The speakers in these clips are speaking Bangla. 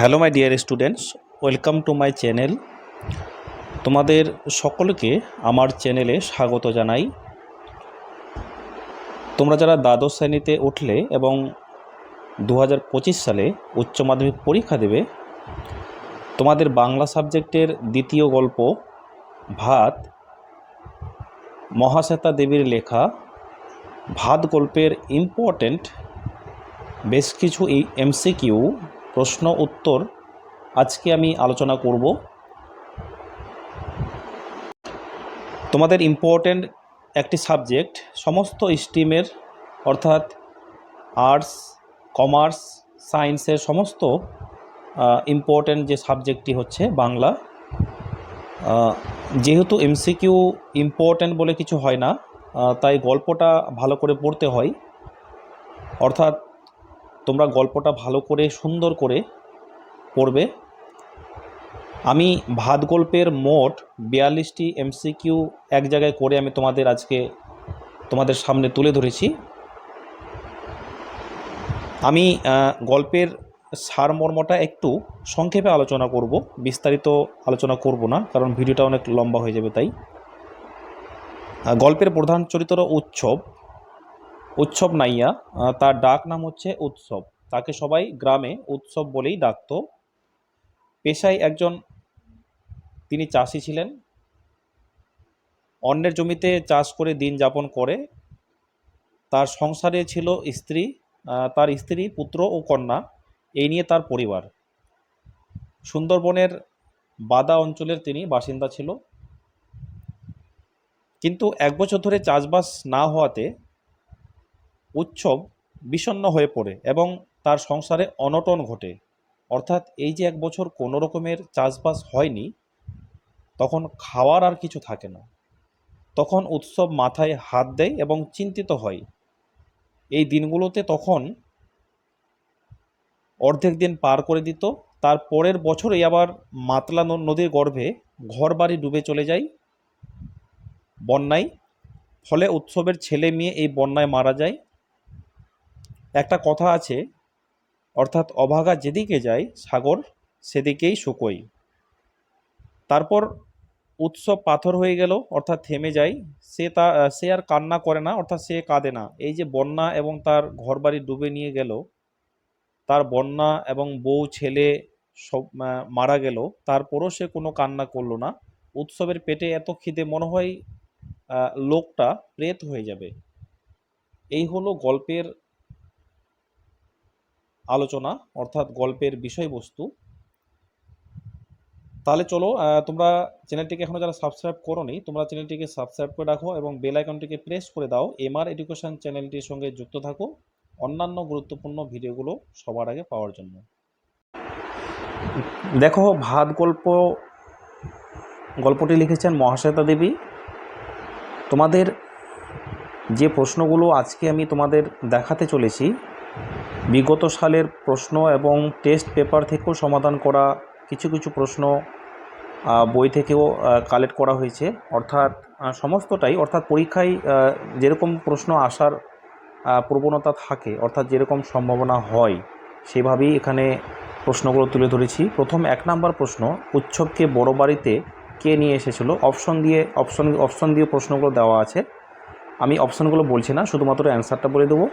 Hello my dear students, welcome to my channel. তোমাদের সকলকে আমার চ্যানেলে স্বাগত জানাই। তোমরা যারা দ্বাদশ শ্রেণীতে উঠলে এবং দু হাজার পঁচিশ সালে উচ্চ মাধ্যমিক পরীক্ষা দেবে, তোমাদের বাংলা সাবজেক্টের দ্বিতীয় গল্প, ভাত, মহাশ্বেতা দেবীর লেখা, ভাত গল্পের ইম্পর্ট্যান্ট বেশ কিছু এই এমসিকিউ প্রশ্ন উত্তর আজকে আমি আলোচনা করব। তোমাদের ইম্পর্ট্যান্ট একটি সাবজেক্ট সমস্ত স্ট্রিমের অর্থাৎ আর্টস কমার্স সায়েন্সের সমস্ত ইম্পর্ট্যান্ট যে সাবজেক্টটি হচ্ছে বাংলা। যেহেতু এমসিকিউ ইম্পর্ট্যান্ট বলে কিছু হয় না তাই গল্পটা ভালো করে পড়তে হয়। অর্থাৎ তোমরা গল্পটা ভালো করে, সুন্দর করে পড়বে। আমি ভাত গল্পের মোট বিয়াল্লিশটি এমসিকিউ এক জায়গায় করে আমি তোমাদের আজকে তোমাদের সামনে তুলে ধরেছি। আমি গল্পের সারমর্মটা একটু সংক্ষেপে আলোচনা করব, বিস্তারিত আলোচনা করব না, কারণ ভিডিওটা অনেক লম্বা হয়ে যাবে তাই। গল্পের প্রধান চরিত্র উৎসব উৎসব নাইয়া তার ডাক নাম হচ্ছে উৎসব। তাকে সবাই গ্রামে উৎসব বলেই ডাকতো। পেশায় একজন, তিনি চাষি ছিলেন। অন্যের জমিতে চাষ করে দিন যাপন করে। তার সংসারে ছিল স্ত্রী তার স্ত্রী, পুত্র ও কন্যা। এই নিয়ে তার পরিবার। সুন্দরবনের বাদা অঞ্চলের তিনি বাসিন্দা ছিল। কিন্তু এক বছর ধরে চাষবাস না হওয়াতে উৎসব বিষণ্ণ হয়ে পড়ে এবং তার সংসারে অনটন ঘটে। অর্থাৎ এই যে এক বছর কোনো রকমের চাষবাস হয়নি, তখন খাওয়ার আর কিছু থাকে না। তখন উৎসব মাথায় হাত দেয় এবং চিন্তিত হয়। এই দিনগুলোতে তখন অর্ধেক দিন পার করে দিত, তার পরের বছরেই আবার মাতলা নদীর গর্ভে ঘর বাড়ি ডুবে চলে যায়। বন্যায়, ফলে উৎসবের ছেলে মেয়ে এই বন্যায় মারা যায়। একটা কথা আছে, অর্থাৎ অভাগা যেদিকে যায়, সাগর সেদিকেই শুকোয়। তারপর উৎসব পাথর হয়ে গেল, অর্থাৎ থেমে যায়। সে তা, সে আর কান্না করে না, অর্থাৎ সে কাঁদে না। এই যে বন্যা এবং তার ঘরবাড়ি ডুবে নিয়ে গেল, তার বন্যা এবং বউ, ছেলে সব মারা গেল, তারপরও সে কোনো কান্না করল না। উৎসবের পেটে এত খিদে, মনে হয় লোকটা প্রেত হয়ে যাবে। এই হলো গল্পের আলোচনা, অর্থাৎ গল্পের বিষয়বস্তু। তাহলে চলো তোমরা চ্যানেলটিকে এখনও যারা সাবস্ক্রাইব করোনি, তোমরা চ্যানেলটিকে সাবস্ক্রাইব করে রাখো এবং বেল আইকনটিকে প্রেস করে দাও। এমআর এডুকেশন চ্যানেলটির সঙ্গে যুক্ত থাকো। অন্যান্য গুরুত্বপূর্ণ ভিডিওগুলো সবার আগে পাওয়ার জন্য। দেখো, ভাত গল্প, গল্পটি লিখেছেন মহাশ্বেতা দেবী। তোমাদের যে প্রশ্নগুলো আজকে আমি তোমাদের দেখাতে চলেছি বিগত সালের প্রশ্ন এবং টেস্ট পেপার থেকেও সমাধান করা কিছু কিছু প্রশ্ন বই থেকেও কালেক্ট করা হয়েছে। অর্থাৎ সমস্তটাই, অর্থাৎ পরীক্ষায় যেরকম প্রশ্ন আসার প্রবণতা থাকে, অর্থাৎ যেরকম সম্ভাবনা হয়, সেভাবেই এখানে প্রশ্নগুলো তুলে ধরেছি। প্রথম এক নাম্বার প্রশ্ন, উৎসবকে বড় বাড়িতে কে নিয়ে এসেছিল? অপশন দিয়ে অপশন অপশন দিয়ে প্রশ্নগুলো দেওয়া আছে। আমি অপশনগুলো বলছি না, শুধুমাত্র অ্যান্সারটা বলে দেবো।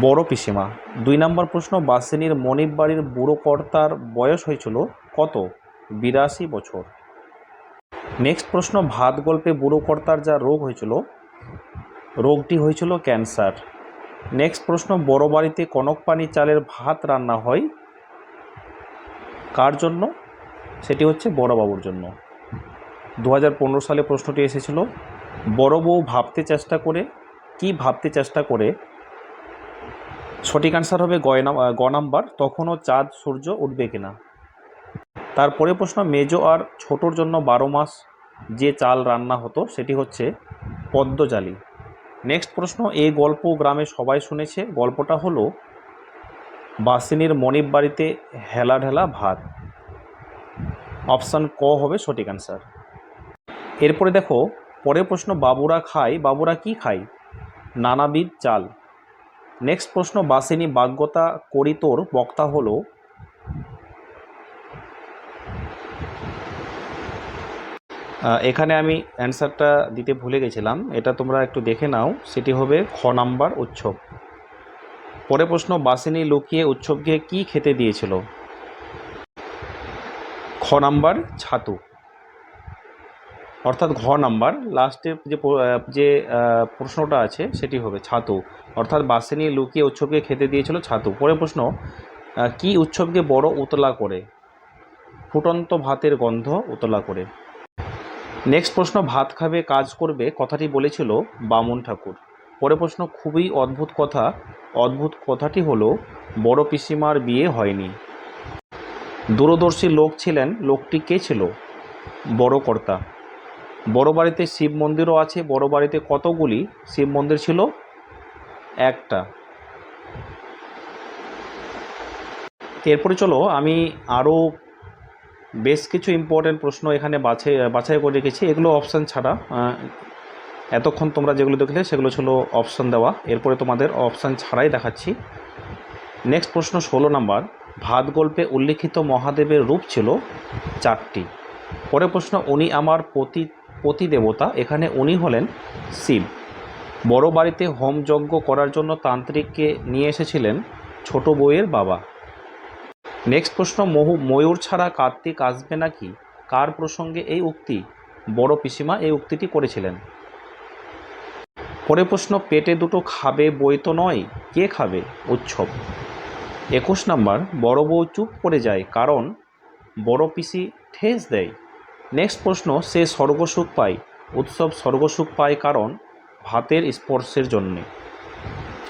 বড় পিসিমা। দুই নম্বর প্রশ্ন, বাসিনীর মনিব বাড়ির বুড়ো কর্তার বয়স হয়েছিল কত? বিরাশি বছর। নেক্সট প্রশ্ন, ভাত গল্পে বুড়ো কর্তার যা রোগ হয়েছিল, রোগটি হয়েছিল ক্যান্সার। নেক্সট প্রশ্ন, বড় বাড়িতে কনক পানি চালের ভাত রান্না হয় কার জন্য? সেটি হচ্ছে বড়বাবুর জন্য। দু হাজার পনেরো সালে প্রশ্নটি এসেছিল, বড় বউ ভাবতে চেষ্টা করে, কি ভাবতে চেষ্টা করে সঠিক আনসার হবে গয় গ নাম্বার। তখনও চাঁদ, সূর্য উঠবে কিনা? তারপরে প্রশ্ন, মেজো আর ছোটোর জন্য বারো মাস যে চাল রান্না হতো, সেটি হচ্ছে পদ্মজালি। নেক্সট প্রশ্ন এই গল্প গ্রামে সবাই শুনেছে। গল্পটা হলো, বাসিনীর মনিব বাড়িতে হেলা ঢেলা ভাত। অপশান ক হবে সঠিক আনসার এরপরে দেখো, পরের প্রশ্ন, বাবুরা খায়, বাবুরা কি খায়? নানাবিধ চাল। নেক্সট প্রশ্ন, বাসিনী বাগ্যতা করিতোর বক্তা হল এখানে আমি অ্যান্সারটা দিতে ভুলে গেছিলাম। এটা তোমরা একটু দেখে নাও। সেটি হবে খ নাম্বার উৎসব। পরে প্রশ্ন, বাসিনী লুকিয়ে উৎসবকে কি খেতে দিয়েছিল? খ নাম্বার ছাতু। অর্থাৎ ঘ নাম্বার লাস্টের যে যে প্রশ্নটা আছে সেটি হবে ছাতু। অর্থাৎ বাসিনী লুকিয়ে উৎসবকে খেতে দিয়েছিল ছাতু। পরে প্রশ্ন কি উৎসবকে বড় উতলা করে? ফুটন্ত ভাতের গন্ধ উতলা করে। নেক্সট প্রশ্ন, ভাত খাবে, কাজ করবে, কথাটি বলেছিল বামন ঠাকুর। পরে প্রশ্ন, খুবই অদ্ভুত কথা, অদ্ভুত কথাটি হলো, বড় পিসিমার বিয়ে হয়নি। দূরদর্শী লোক ছিলেন, লোকটি কে ছিল? বড় কর্তা। বড় বাড়িতে শিব মন্দিরও আছে, বড় বাড়িতে কতগুলি শিব মন্দির ছিল? একটা। এরপরে চলো, আমি আরও বেশ কিছু ইম্পর্টেন্ট প্রশ্ন এখানে বাছাই বাছাই করে রেখেছি। এগুলো অপশান ছাড়া এতক্ষণ তোমরা যেগুলো দেখলে সেগুলো ছিল অপশান দেওয়া। এরপরে তোমাদের অপশান ছাড়াই দেখাচ্ছি। নেক্সট প্রশ্ন ষোলো নাম্বার ভাত গল্পে উল্লিখিত মহাদেবের রূপ ছিল চারটি। পরে প্রশ্ন, উনি আমার পতি পতি দেবতা এখানে উনি হলেন শিব। বড় বাড়িতে হোম যজ্ঞ করার জন্য তান্ত্রিককে নিয়ে এসেছিলেন ছোট বউয়ের বাবা। নেক্সট প্রশ্ন, মহু, ময়ূর ছাড়া কার্তিক আসবে নাকি? কার প্রসঙ্গে এই উক্তি? বড় পিসিমা এই উক্তিটি করেছিলেন। পরে প্রশ্ন, পেটে দুটো খাবে বই তো নয়, কে খাবে? উৎসব। একুশ নাম্বার, বড় বউ চুপ করে যায় কারণ বড় পিসি ঠেস দেয়। নেক্সট প্রশ্ন, সে স্বর্গসুখ পায়। উৎসব স্বর্গসুখ পায় কারণ ভাতের স্পর্শের জন্যে।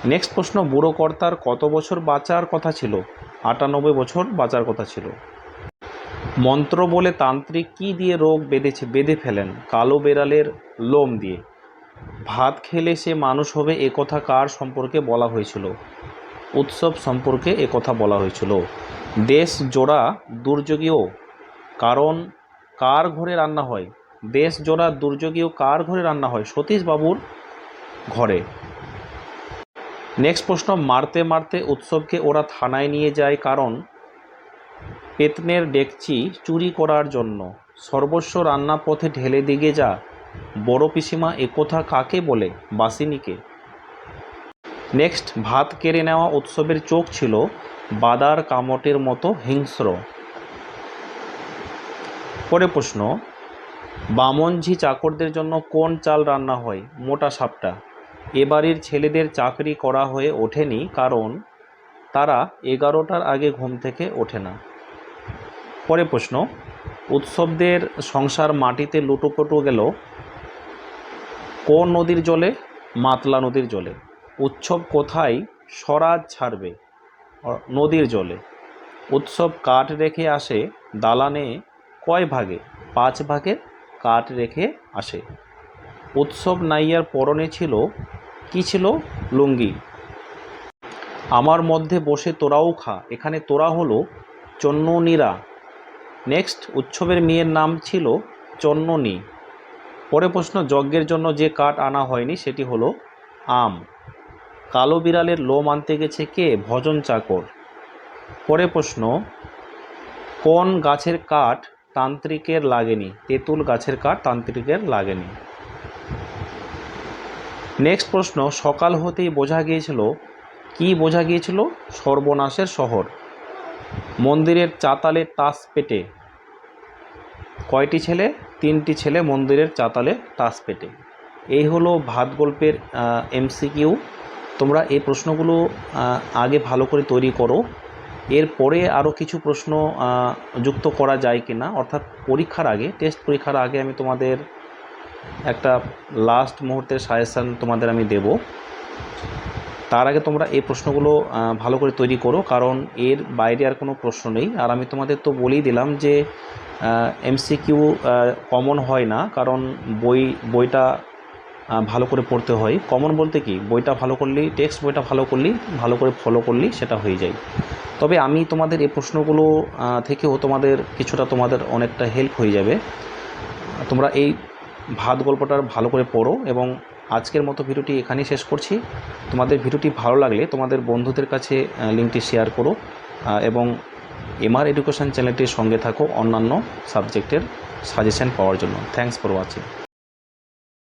নেক্সট প্রশ্ন, বুড়ো কর্তার কত বছর বাঁচার কথা ছিল? আটানব্বই বছর বাঁচার কথা ছিল। মন্ত্র বলে তান্ত্রিক কি দিয়ে রোগ বেঁধেছে, বেঁধে ফেলেন? কালো বেড়ালের লোম দিয়ে। ভাত খেলে সে মানুষ হবে, এ কথা কার সম্পর্কে বলা হয়েছিল? উৎসব সম্পর্কে এ কথা বলা হয়েছিল। দেশ জোড়া দুর্যোগীও কারণ কার ঘরে রান্না হয়? দেশ জোড়া দুর্যোগীও কার ঘরে রান্না হয়? সতীশ বাবুর ঘরে। নেক্সট প্রশ্ন, মারতে মারতে উৎসবকে ওরা থানায় নিয়ে যায় কারণ? পেতনের ডেকচি চুরি করার জন্য। সর্বস্ব রান্না পথে ঢেলে দিগে যা। বড় পিসিমা একথা কাকে বলে? বাসিনীকে। নেক্সট, ভাত কেড়ে নেওয়া উৎসবের চোখ ছিল বাদার কামটের মতো হিংস্র। পরে প্রশ্ন, বামনঝি চাকরদের জন্য কোন চাল রান্না হয়? মোটা সাপটা। এ বাড়ির ছেলেদের চাকরি করা হয়ে ওঠেনি কারণ তারা এগারোটার আগে ঘুম থেকে ওঠে না। পরে প্রশ্ন, উৎসবদের সংসার মাটিতে লুটোপুটো গেল কোন নদীর জলে? মাতলা নদীর জলে। উৎসব কোথায়? স্বরাজ ছাড়বে, নদীর জলে। উৎসব কাঠ রেখে আসে, দালানে কয় ভাগে? পাঁচ ভাগে কাঠ রেখে আসে। উৎসব নাইয়ার পরনে ছিল, কি ছিল? লুঙ্গি। আমার মধ্যে বসে তোরাও খা, এখানে তোরা হলো চন্ননীরা। নেক্সট, উৎসবের মেয়ের নাম ছিল চন্ননী। পরে প্রশ্ন, যজ্ঞের জন্য যে কাঠ আনা হয়নি, সেটি হলো আম। কালো বিড়ালের লোম আনতে গেছে কে? ভজন চাকর। পরে প্রশ্ন, কোন গাছের কাঠ তান্ত্রিকের লাগেনি, তেঁতুল গাছের কাঠ তান্ত্রিকের লাগেনি। নেক্সট প্রশ্ন, সকাল হতেই বোঝা গিয়েছিল, কি বোঝা গিয়েছিল? সর্বনাশের শহর। মন্দিরের চাতালে তাস পেটে। কয়টি ছেলে? তিনটি ছেলে মন্দিরের চাতালে তাস পেটে। এই হলো ভাত গল্পের এমসিকিউ। তোমরা এই প্রশ্নগুলো আগে ভালো করে তৈরি করো। এরপরে আরও কিছু প্রশ্ন যুক্ত করা যায় কি না অর্থাৎ পরীক্ষার আগে টেস্ট পরীক্ষার আগে আমি তোমাদের একটা লাস্ট মুহূর্তের সাজেশান তোমাদের আমি দেব। তার আগে তোমরা এই প্রশ্নগুলো ভালো করে তৈরি করো, কারণ এর বাইরে আর কোনো প্রশ্ন নেই। আর আমি তোমাদের তো বলেই দিলাম যে এমসিকিউ কমন হয় না, কারণ বই, বইটা ভালো করে পড়তে হয়। কমন বলতে কি, বইটা ভালো করলেই টেক্সট বইটা ভালো করলেই ভালো করে ফলো করলেই সেটা হয়ে যায়। তবে আমি তোমাদের এই প্রশ্নগুলো থেকেও তোমাদের কিছুটা তোমাদের অনেকটা হেল্প হয়ে যাবে। তোমরা এই ভাত গল্পটা ভালো করে পড়ো এবং আজকের মতো ভিডিওটি এখানেই শেষ করছি। তোমাদের ভিডিওটি ভালো লাগলে তোমাদের বন্ধুদের কাছে লিঙ্কটি শেয়ার করো এবং এমআর এডুকেশন চ্যানেলটির সঙ্গে থাকো অন্যান্য সাবজেক্টের সাজেশন পাওয়ার জন্য। Thanks for watching